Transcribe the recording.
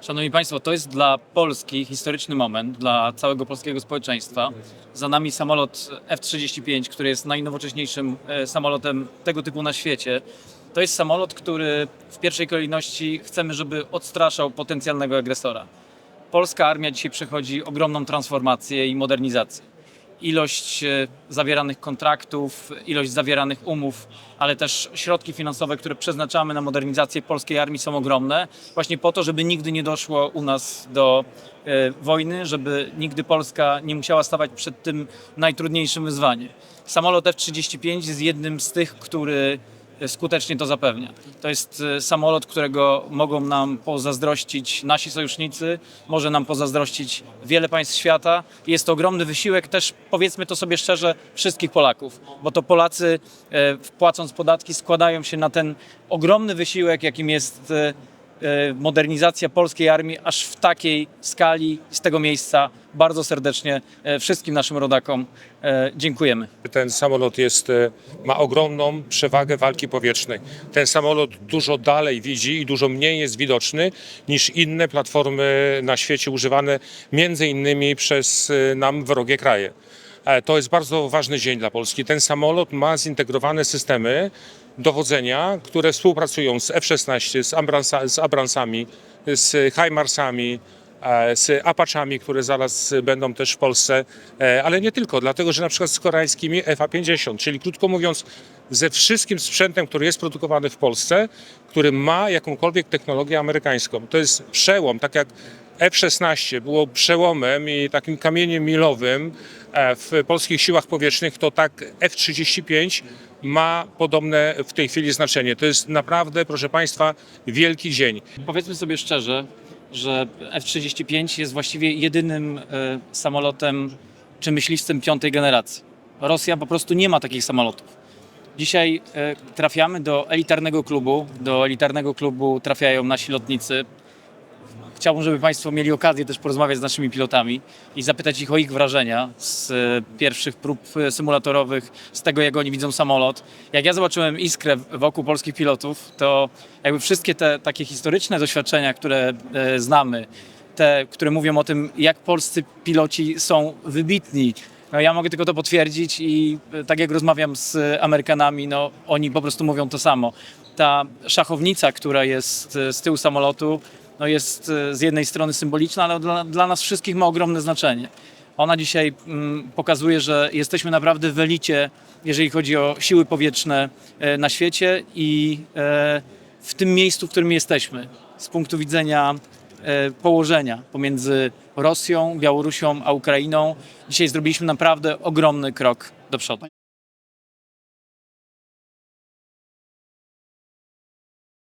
Szanowni Państwo, to jest dla Polski historyczny moment, dla całego polskiego społeczeństwa. Za nami samolot F-35, który jest najnowocześniejszym e, samolotem tego typu na świecie. To jest samolot, który w pierwszej kolejności chcemy, żeby odstraszał potencjalnego agresora. Polska armia dzisiaj przechodzi ogromną transformację i modernizację. Ilość e, zawieranych kontraktów, ilość zawieranych umów, ale też środki finansowe, które przeznaczamy na modernizację polskiej armii są ogromne, właśnie po to, żeby nigdy nie doszło u nas do e, wojny, żeby nigdy Polska nie musiała stawać przed tym najtrudniejszym wyzwaniem. Samolot F-35 jest jednym z tych, który skutecznie to zapewnia. To jest e, samolot, którego mogą nam pozazdrościć nasi sojusznicy, może nam pozazdrościć wiele państw świata. Jest to ogromny wysiłek też, powiedzmy to sobie szczerze, wszystkich Polaków, bo to Polacy e, płacąc podatki składają się na ten ogromny wysiłek, jakim jest e, modernizacja polskiej armii aż w takiej skali z tego miejsca. Bardzo serdecznie e, wszystkim naszym rodakom e, dziękujemy. Ten samolot jest, e, ma ogromną przewagę walki powietrznej. Ten samolot dużo dalej widzi i dużo mniej jest widoczny niż inne platformy na świecie używane między innymi przez e, nam wrogie kraje. E, To jest bardzo ważny dzień dla Polski. Ten samolot ma zintegrowane systemy dowodzenia, które współpracują z F-16, z, Abramsa, z Abramsami, z HIMARSami, e, z Apachami, które zaraz będą też w Polsce, e, ale nie tylko, dlatego że na przykład z koreańskimi FA-50, czyli krótko mówiąc ze wszystkim sprzętem, który jest produkowany w Polsce, który ma jakąkolwiek technologię amerykańską. To jest przełom, tak jak F-16 było przełomem i takim kamieniem milowym e, w polskich siłach powietrznych, to tak F-35 ma podobne w tej chwili znaczenie. To jest naprawdę, proszę Państwa, wielki dzień. Powiedzmy sobie szczerze, że F-35 jest właściwie jedynym e, samolotem czy myśliwcem piątej generacji. Rosja po prostu nie ma takich samolotów. Dzisiaj e, trafiamy do elitarnego klubu. Do elitarnego klubu trafiają nasi lotnicy. Chciałbym, żeby Państwo mieli okazję też porozmawiać z naszymi pilotami i zapytać ich o ich wrażenia z e, pierwszych prób e, symulatorowych, z tego, jak oni widzą samolot. Jak ja zobaczyłem iskrę wokół polskich pilotów, to jakby wszystkie te takie historyczne doświadczenia, które e, znamy, te, które mówią o tym, jak polscy piloci są wybitni, no ja mogę tylko to potwierdzić i tak jak rozmawiam z Amerykanami, no oni po prostu mówią to samo. Ta szachownica, która jest z tyłu samolotu, no jest e, z jednej strony symboliczna, ale dla, dla nas wszystkich ma ogromne znaczenie. Ona dzisiaj mm, pokazuje, że jesteśmy naprawdę w elicie, jeżeli chodzi o siły powietrzne e, na świecie i e, w tym miejscu, w którym jesteśmy, z punktu widzenia położenia pomiędzy Rosją, Białorusią a Ukrainą. Dzisiaj zrobiliśmy naprawdę ogromny krok do przodu.